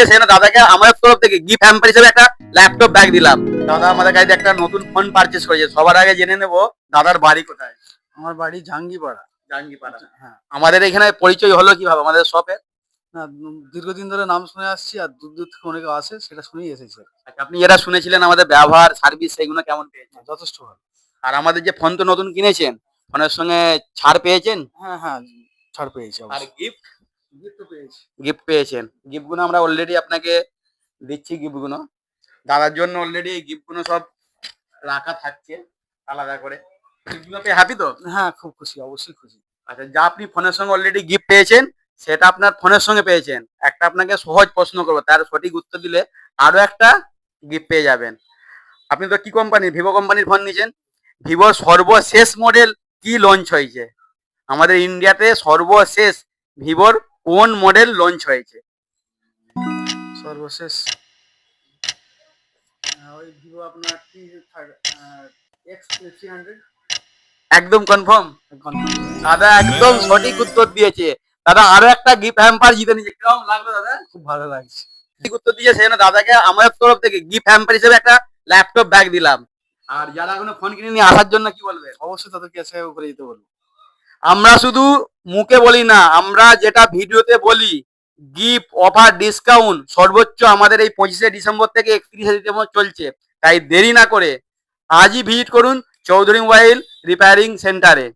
দিয়ে সেখানে দাদাকে আমাদের তরফ থেকে গিফট হ্যাম্পার হিসেবে একটা ল্যাপটপ ব্যাগ দিলাম। দাদা আমাদের কাছে একটা নতুন ফোন পারচেস করেছে। সবার আগে জেনে নেব দাদার বাড়ি কোথায়? আমার বাড়ি জাঙ্গিপাড়া। জাঙ্গিপাড়া। হ্যাঁ। আমাদের এখানে পরিচয় হলো কীভাবে? আমাদের শপে না দীর্ঘদিন ধরে নাম শুনে আসছি আর দূর দূর থেকে অনেকে আসে সেটা শুনেই এসেছে আচ্ছা, আপনি যেটা শুনেছিলেন আমাদের ব্যবহার সার্ভিস সেগুলো কেমন পেয়েছেন? যথেষ্ট ভালো। আর আমাদের যে ফোন তো নতুন কিনেছেন ফোনের সঙ্গে ছাড় পেয়েছেন? হ্যাঁ হ্যাঁ ছাড় পেয়েছি আর গিফট পেয়েছি গিফট পেয়েছেন গিফটগুলো আমরা অলরেডি আপনাকে দিচ্ছি গিফটগুলো দাদার জন্য অলরেডি এই গিফটগুলো সব রাখা থাকছে আলাদা করে। গিফটগুলো পেয়ে হ্যাপি তো? হ্যাঁ খুব খুশি অবশ্যই খুশি। আচ্ছা যা আপনি ফোনের সঙ্গে অলরেডি গিফট পেয়েছেন সেটা আপনার ফোনের সঙ্গে পেয়েছেন। একটা আপনাকে সহজ প্রশ্ন করব তার সঠিক উত্তর দিলে আরও একটা গিফট পেয়ে যাবেন। আপনি তো কি কোম্পানি ভিভো কোম্পানির ফোন নিয়েছেন? ভিভোর সর্বশেষ মডেল কি লঞ্চ হয়েছে? আমাদের ইন্ডিয়াতে সর্বশেষ ভিভোর কোন মডেল লঞ্চ হয়েছে? সর্বশেষ। আহ, ওই ভিভো আপনার টি এক্স থ্রি হান্ড্রেড একদম কনফার্ম দাদা একদম সঠিক উত্তর দিয়েছে। দাদা আরও একটা গিফট হ্যাম্পার জিতে নিয়েছে। কীরকম লাগল দাদা? খুব ভালো লাগছে। সঠিক উত্তর দিয়েছে সেজন্য দাদাকে আমাদের তরফ থেকে গিফট হ্যাম্পার হিসেবে একটা ল্যাপটপ ব্যাগ দিলাম। আর যারা এখনও ফোন কিনে নিয়ে আসার জন্য কি বলবে? অবশ্যই তাদেরকে এসে করে যেতে বলব। আমরা শুধু মুখে বলি না, আমরা যেটা ভিডিওতে বলি, গিফট, অফার, ডিসকাউন্ট সর্বোচ্চ আমাদের এই পঁচিশে ডিসেম্বর থেকে একত্রিশে ডিসেম্বর চলছে। তাই দেরি না করে আজই ভিজিট করুন চৌধুরী মোবাইল রিপেয়ারিং সেন্টারে।